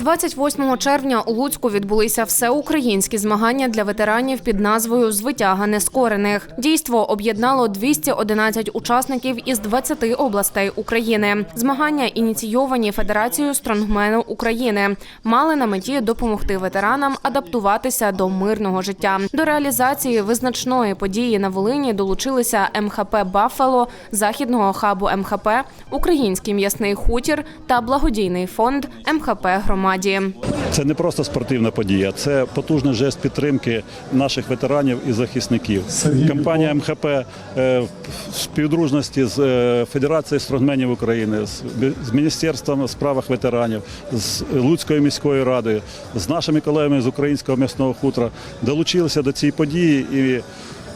28 червня у Луцьку відбулися всеукраїнські змагання для ветеранів під назвою Звитяга нескорених. Дійство об'єднало 211 учасників із 20 областей України. Змагання ініційовані Федерацією стронгмену України. Мали на меті допомогти ветеранам адаптуватися до мирного життя. До реалізації визначної події на Волині долучилися МХП Баффало, західного хабу МХП, Український м'ясний хутір та благодійний фонд МХП громаді. Це не просто спортивна подія, це потужний жест підтримки наших ветеранів і захисників. Компанія МХП е, в співдружності з е, Федерацією стронгменів України, з Міністерством справах ветеранів, з Луцькою міською радою, з нашими колегами з українського м'ясного хутора долучилися до цієї події і.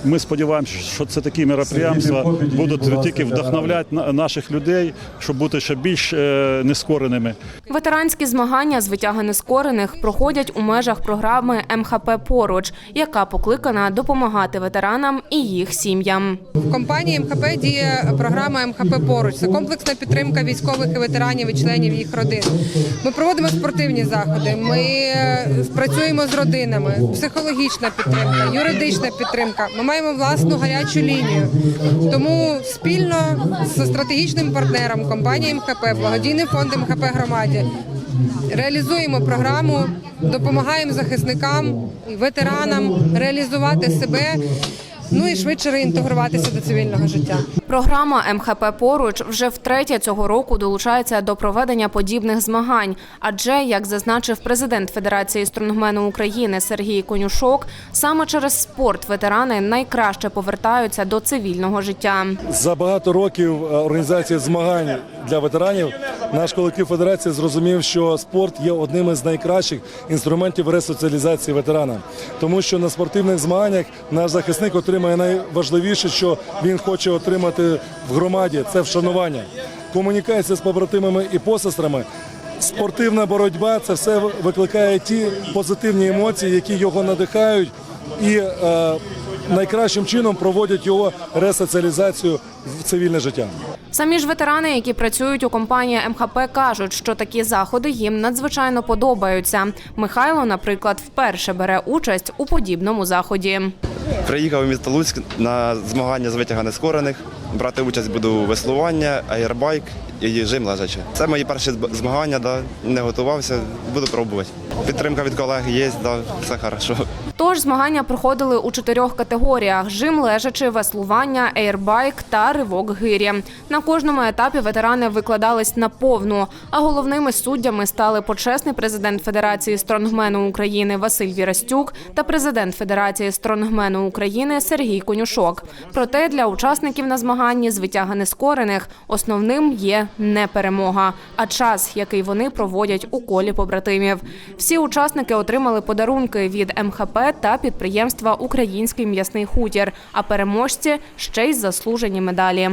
Ми сподіваємося, що це такі мероприємства будуть тільки вдохновляти на- наших людей, щоб бути ще більш е, нескореними. Ветеранські змагання з витяги нескорених проходять у межах програми МХП Поруч, яка покликана допомагати ветеранам і їх сім'ям. В компанії МХП діє програма МХП поруч. Це комплексна підтримка військових і ветеранів і членів їх родин. Ми проводимо спортивні заходи. Ми е, працюємо з родинами, психологічна підтримка, юридична підтримка. Ми маємо власну гарячу лінію. Тому спільно з стратегічним партнером компанії МХП, благодійним фондом МХП громаді реалізуємо програму, допомагаємо захисникам і ветеранам реалізувати себе. Ну і швидше реінтегруватися до цивільного життя. Програма МХП Поруч вже втретє цього року долучається до проведення подібних змагань. Адже, як зазначив президент Федерації стронгмену України Сергій Конюшок, саме через спорт ветерани найкраще повертаються до цивільного життя. За багато років е, організації змагань для ветеранів наш колектив федерації зрозумів, що спорт є одним із найкращих інструментів ресоціалізації ветерана, тому що на спортивних змаганнях наш захисник отримує найважливіше, що він хоче отримати в громаді це вшанування, комунікація з побратимами і посестрами. Спортивна боротьба це все викликає ті позитивні емоції, які його надихають і е, найкращим чином проводять його ресоціалізацію в цивільне життя. Самі ж ветерани, які працюють у компанії МХП, кажуть, що такі заходи їм надзвичайно подобаються. Михайло, наприклад, вперше бере участь у подібному заході. Приїхав у місто Луцьк на змагання з витяга нескорених. Брати участь буду веслування, аєрбайк і жим лежачи. Це мої перші змагання, да. не готувався, буду пробувати. Підтримка від колег є, да, все хорошо. Тож змагання проходили у чотирьох категоріях: жим лежачи, веслування, ейрбайк та ривок гирі. На кожному етапі ветерани викладались на повну. А головними суддями стали почесний президент Федерації стронгмену України Василь Вірастюк та президент Федерації стронгмену України Сергій Конюшок. Проте для учасників на змаганні з витяга нескорених основним є не перемога, а час, який вони проводять у колі побратимів. Всі учасники отримали подарунки від МХП та підприємства Український м'ясний хутір, а переможці ще й заслужені медалі.